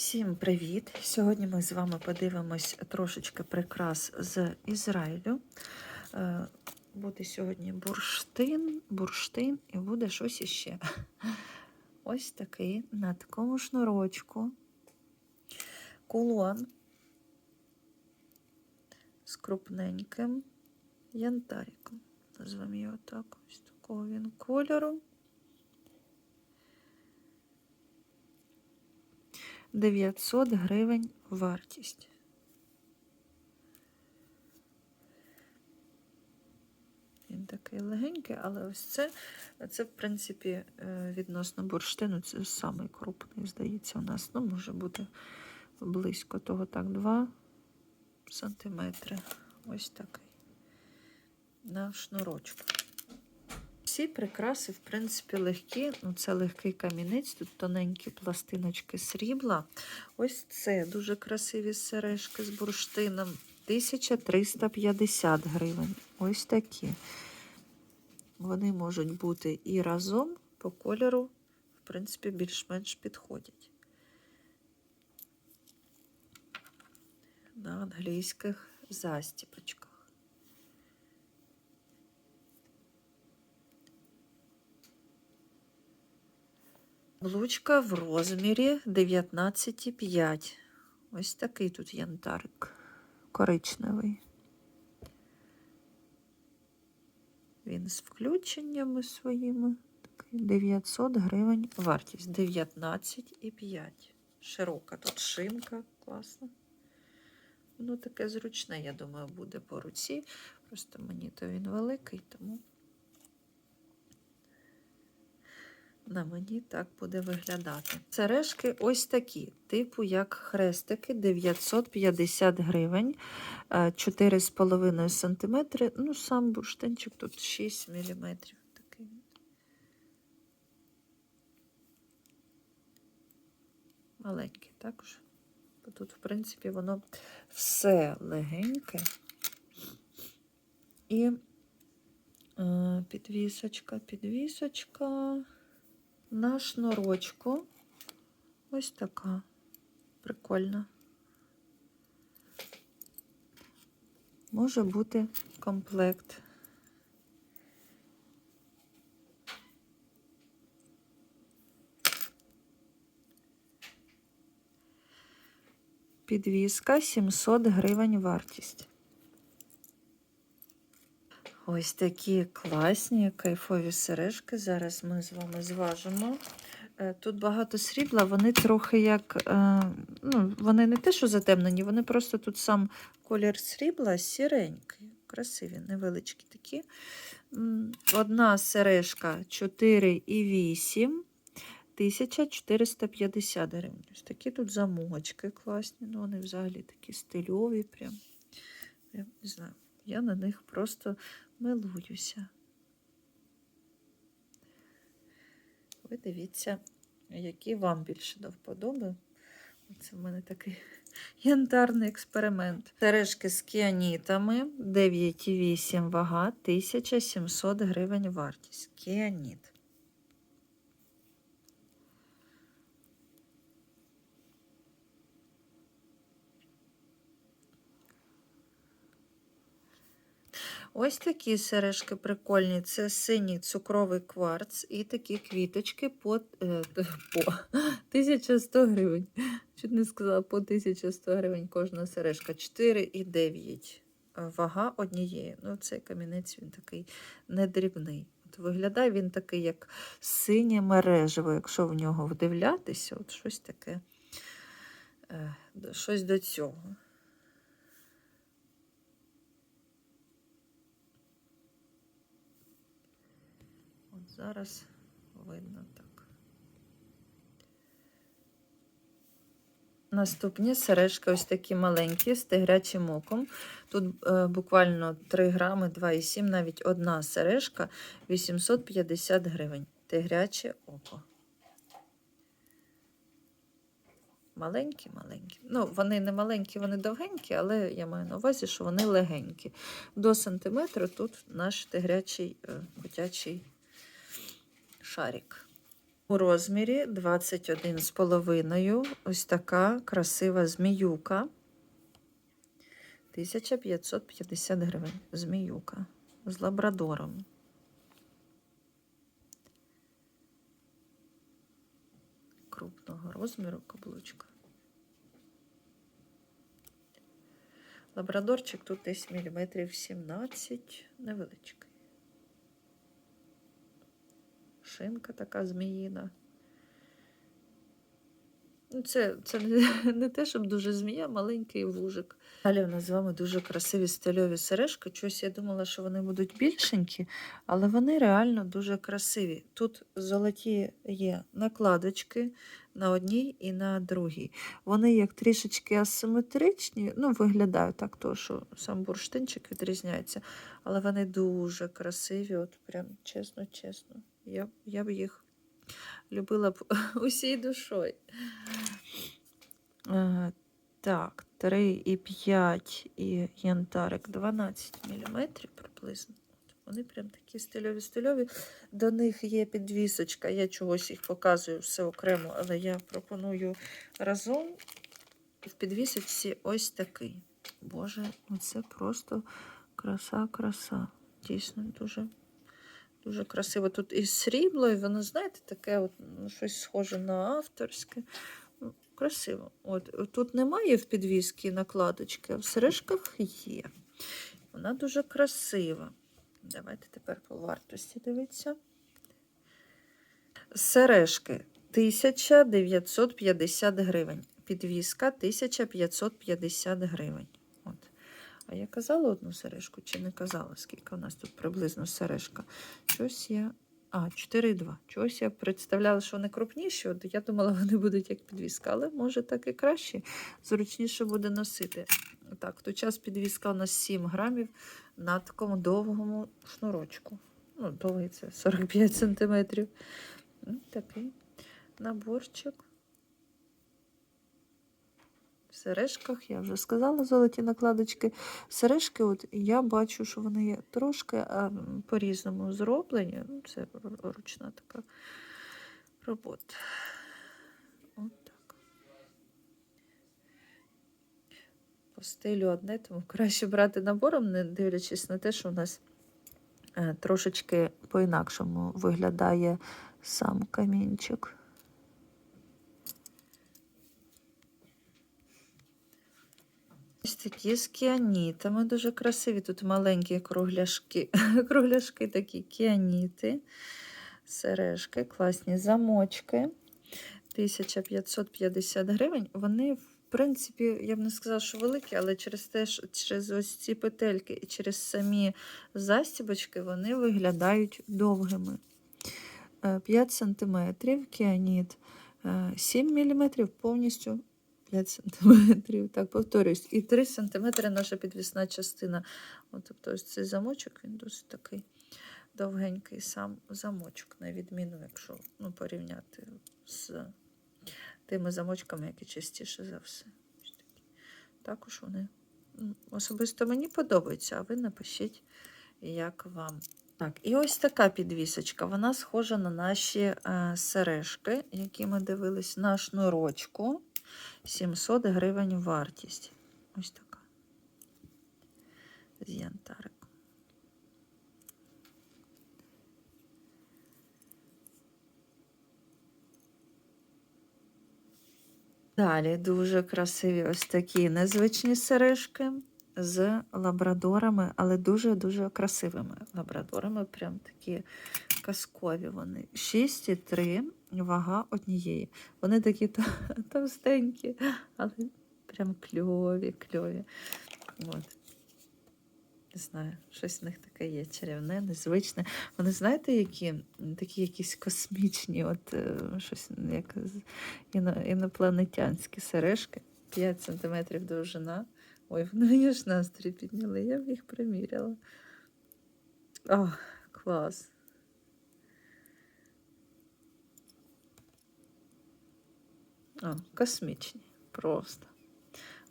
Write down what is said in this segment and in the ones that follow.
Всім привіт! Сьогодні ми з вами подивимось трошечки прикрас з Ізраїлю. Е, Буде сьогодні бурштин, бурштин і буде щось іще. Ось такий на такому шнурочку. Кулон з крупненьким янтариком. Назвемо його так. Ось такого він кольору. 900 гривень вартість. Він такий легенький, але ось це, це в принципі, е, відносно бурштину, це самий крупний, здається, у нас. Ну, може бути близько того, так, 2 сантиметри. Ось такий. На шнурочку. Всі прикраси, в принципі, легкі. Ну, Це легкий камінець, тут тоненькі пластиночки срібла. Ось це дуже красиві сережки з бурштином. 1350 гривень. Ось такі. Вони можуть бути і разом по кольору, в принципі, більш-менш підходять. На англійських застіпочках. Блучка в розмірі 19,5. Ось такий тут янтарик коричневий. Він з включеннями своїми. 900 гривень вартість. 19,5. Широка тут шинка, класно. Воно таке зручне, я думаю, буде по руці. Просто мені то він великий, тому. На мені так буде виглядати. Сережки ось такі, типу як хрестики 950 гривень, 4,5 см. Ну, сам бурштинчик тут 6 мм. Такий. Маленький також. Тут, в принципі, воно все легеньке. І е, підвісочка, підвісочка на шнурочку. Ось така прикольна. Може бути комплект. Підвіска 700 гривень вартість. Ось такі класні кайфові сережки. Зараз ми з вами зважимо. Е, тут багато срібла, вони трохи як, е, ну, вони не те, що затемнені, вони просто тут сам колір срібла сіренький. Красиві, невеличкі такі. Одна сережка 4,8. 1450 гривень. Ось такі тут замочки класні. Ну, вони взагалі такі стильові. Прям. Я не знаю. Я на них просто милуюся. Ви дивіться, які вам більше до вподоби. Це в мене такий янтарний експеримент. Сережки з кіанітами 9,8 вага, 1700 гривень вартість. Кіаніт. Ось такі сережки прикольні. Це синій цукровий кварц і такі квіточки по, е, по 1100 гривень. Чуть не сказала, по 1100 гривень кожна сережка. 4,9 вага однієї. Ну, цей камінець він такий недрібний. От Виглядає він такий, як синє мережево, якщо в нього вдивлятися, от щось таке, е, щось до цього. От зараз видно так. Наступні сережки ось такі маленькі з тигрячим оком. Тут е, буквально 3 грами, 2,7, навіть одна сережка 850 гривень. Тигряче око. Маленькі, маленькі. Ну, вони не маленькі, вони довгенькі, але я маю на увазі, що вони легенькі. До сантиметру тут наш тигрячий е, котячий шарик. У розмірі 21 з половиною. Ось така красива зміюка. 1550 гривень. Зміюка з лабрадором. Крупного розміру каблучка. Лабрадорчик тут десь міліметрів 17, невеличкий. Шинка така зміїна. Ну, Це, це не, не те, щоб дуже змія, маленький вужик. Далі у нас з вами дуже красиві стильові сережки. Чогось я думала, що вони будуть більшенькі, але вони реально дуже красиві. Тут золоті є накладочки на одній і на другій. Вони як трішечки асиметричні, ну, виглядають так, то, що сам бурштинчик відрізняється, але вони дуже красиві, от прям чесно, чесно. Я, я б їх любила б усією душою. Е, так, 3,5 і янтарик 12 мм приблизно. Вони прям такі стильові стильові. До них є підвісочка. Я чогось їх показую все окремо, але я пропоную разом в підвісочці ось такий. Боже, оце просто краса-краса. Дійсно, дуже. Дуже красиво. Тут і срібло, і воно, знаєте, таке от, ну, щось схоже на авторське. Ну, Красиво. От, тут немає в підвіски накладочки, а в сережках є. Вона дуже красива. Давайте тепер по вартості дивитися. Сережки 1950 гривень. Підвіска 1550 гривень. А я казала одну сережку чи не казала, скільки у нас тут приблизно сережка? Щось я. А, 4,2. Чогось я представляла, що вони крупніші. От я думала, вони будуть як підвіска, але може так і краще. Зручніше буде носити. Так, в той час підвіска у нас 7 грамів на такому довгому шнурочку. Ну, довгий це 45 сантиметрів. Такий наборчик. Сережках, я вже сказала, золоті накладочки. Сережки, от я бачу, що вони трошки по-різному зроблені. Ну, Це ручна така робота. От так. По стилю одне, тому краще брати набором, не дивлячись на те, що у нас е, трошечки по-інакшому виглядає сам камінчик. Такі з кіанітами дуже красиві. Тут маленькі кругляшки, кругляшки такі кіаніти, сережки, класні замочки. 1550 гривень. Вони, в принципі, я б не сказала, що великі, але через те, що через ось ці петельки і через самі застібочки вони виглядають довгими. Е, 5 см кіаніт, е, 7 мм повністю 5 см. Так, повторюсь. І 3 см наша підвісна частина. От, тобто ось цей замочок, він досить такий довгенький сам замочок, на відміну, якщо ну, порівняти з тими замочками, які частіше за все. Також вони особисто мені подобаються, а ви напишіть, як вам. Так, і ось така підвісочка. Вона схожа на наші е, сережки, які ми дивились на шнурочку. 700 гривень вартість. Ось така. З янтариком. Далі дуже красиві ось такі незвичні сережки з лабрадорами, але дуже-дуже красивими лабрадорами. Прям такі казкові вони. 6,3 вага однієї. Вони такі товстенькі, але прям кльові, кльові. От. Не знаю, щось в них таке є чарівне, незвичне. Вони знаєте, які такі якісь космічні, от е, щось як інопланетянські сережки, 5 см довжина. Ой, вони ж настрій підняли, я б їх приміряла. О, клас. О, космічні. Просто.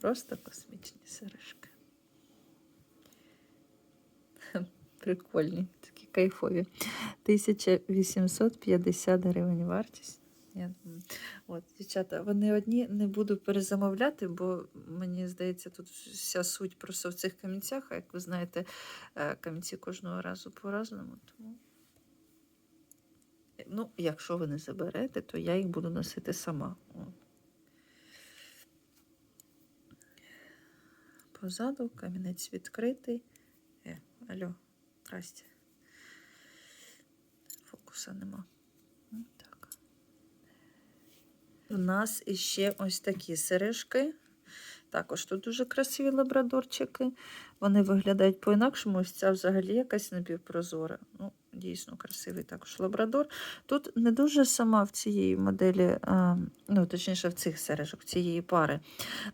Просто космічні сережки. Прикольні, такі кайфові. 1850 гривень вартість. Я, от, дівчата, вони одні не буду перезамовляти, бо мені здається, тут вся суть просто в цих камінцях, а як ви знаєте, е, камінці кожного разу по-разному. Тому... Ну, якщо ви не заберете, то я їх буду носити сама. Позаду камінець відкритий. Е, алло, здрасте. Фокуса нема. Ну, Так. У нас іще ось такі сережки. Також тут дуже красиві лабрадорчики. Вони виглядають по-інакшому. Ось ця взагалі якась напівпрозора. Ну, дійсно красивий також лабрадор. Тут не дуже сама в цієї моделі, ну, точніше, в цих сережок, цієї пари,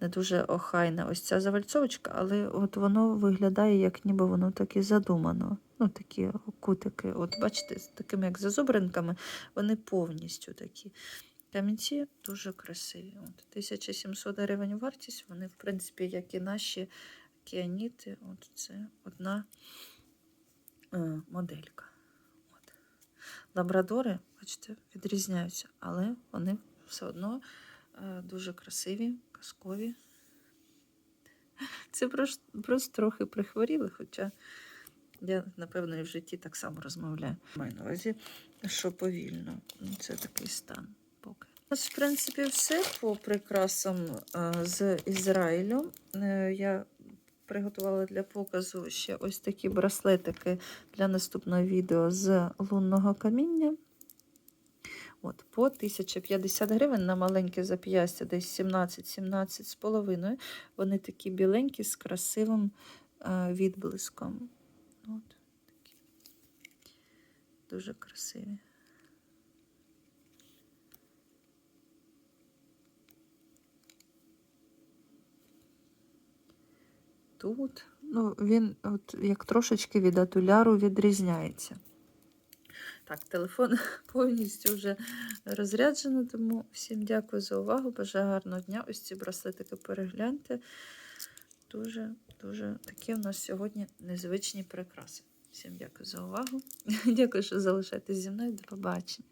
не дуже охайна ось ця завальцовочка, але от воно виглядає, як ніби воно так і задумано. Ну, такі кутики. От бачите, з такими як зазубринками, вони повністю такі. Камінці дуже красиві. От, 1700 гривень вартість. Вони, в принципі, як і наші кіаніти. От це одна е, моделька. Лабрадори, бачите, відрізняються, але вони все одно е, дуже красиві, казкові. Це просто, трохи прихворіли, хоча я, напевно, і в житті так само розмовляю. Маю на увазі, що повільно. Ну, Це такий стан поки. Ось, в принципі, все по прикрасам е, з Ізраїлю. Е, Я приготувала для показу ще ось такі браслетики для наступного відео з лунного каміння. От, По 1050 гривень на маленьке зап'ястя, десь 17-17 з половиною. Вони такі біленькі з красивим е, відблиском. От, такі. Дуже красиві. Тут, ну, він от як трошечки від атуляру відрізняється. Так, телефон повністю вже розряджений, тому всім дякую за увагу. Бажаю гарного дня. Ось ці браслетики перегляньте. Дуже, дуже такі у нас сьогодні незвичні прикраси. Всім дякую за увагу. Дякую, що залишаєтесь зі мною. До побачення.